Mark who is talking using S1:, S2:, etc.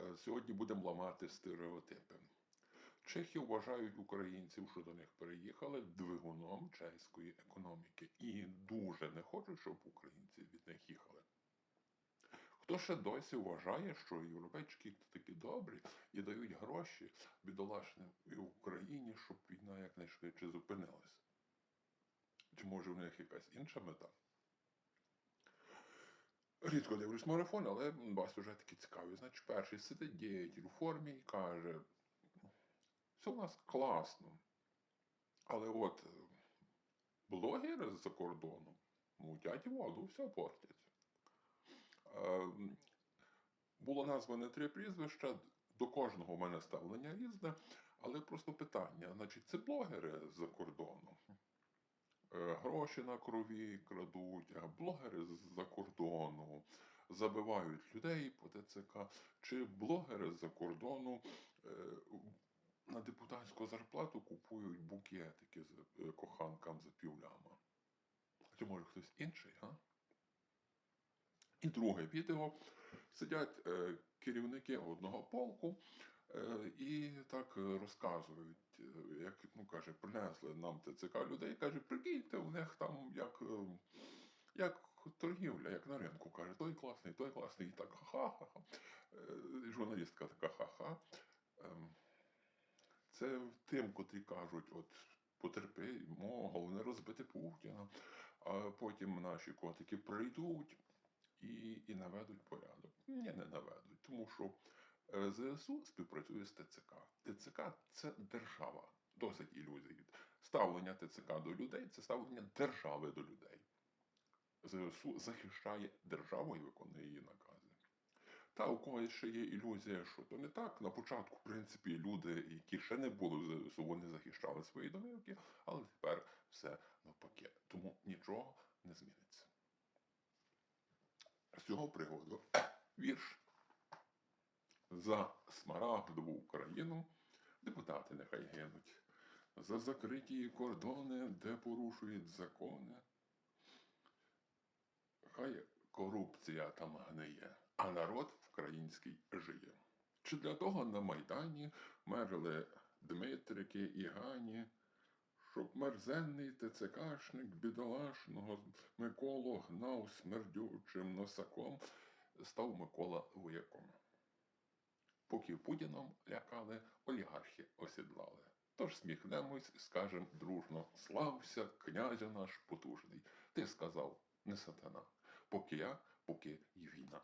S1: Е, Сьогодні будемо ламати стереотипи. Чехи вважають українців, що до них переїхали двигуном чеської економіки, і дуже не хочуть, щоб українці від них їхали. Хто ще досі вважає, що європейські такі добрі і дають гроші бідолашним і Україні, щоб війна якнайшвидше зупинилася? Чи може в них якась інша мета? Рідко дивлюсь марафон, але вас вже такі цікаві. Значить, перший сидить діятель у формі і каже: все у нас класно. Але от е, блогери з-за кордону мутять воду, все портять. Е, Було назване три прізвища, до кожного в мене ставлення різне, але просто питання: значить, це блогери з-за кордону. Е, Гроші на крові крадуть, а блогери кордону забивають людей по ТЦК, чи блогери з-за кордону е, на депутатську зарплату купують букетики з е, коханкам за півляма. Чи може хтось інший, а? І друге відео сидять е, керівники одного полку е, і так розказують, е, як ну каже, принесли нам ТЦК людей, каже, прикиньте, у них там як, як торгівля, як на ринку, каже, той класний, той класний, і так ха-ха-ха. Е, журналістка така ха-ха. Ем, це тим, котрі кажуть, от потерпи, головне розбити Путіна, а потім наші котики прийдуть і, і наведуть порядок. Ні, не наведуть, тому що е, ЗСУ співпрацює з ТЦК. ТЦК це держава. Досить ілюзій. Ставлення ТЦК до людей це ставлення держави до людей. ЗСУ захищає державу і виконує її накази. Та у когось ще є ілюзія, що то не так. На початку, в принципі, люди, які ще не були в ЗСУ, вони захищали свої домівки, але тепер все навпаки. Тому нічого не зміниться. З цього приводу вірш. За смарагдову Україну депутати нехай гинуть. За закриті кордони, де порушують закони. Корупція там гниє, а народ український жиє. Чи для того на Майдані мерли Дмитрики і Гані, щоб мерзенний ТЦКшник бідолашного Миколу гнав смердючим носаком, став Микола вояком. Поки Путіном лякали, олігархи осідлали. Тож сміхнемось скажем дружно: слався, князю наш потужний. Ти сказав, не сатана. Поки я, поки і війна.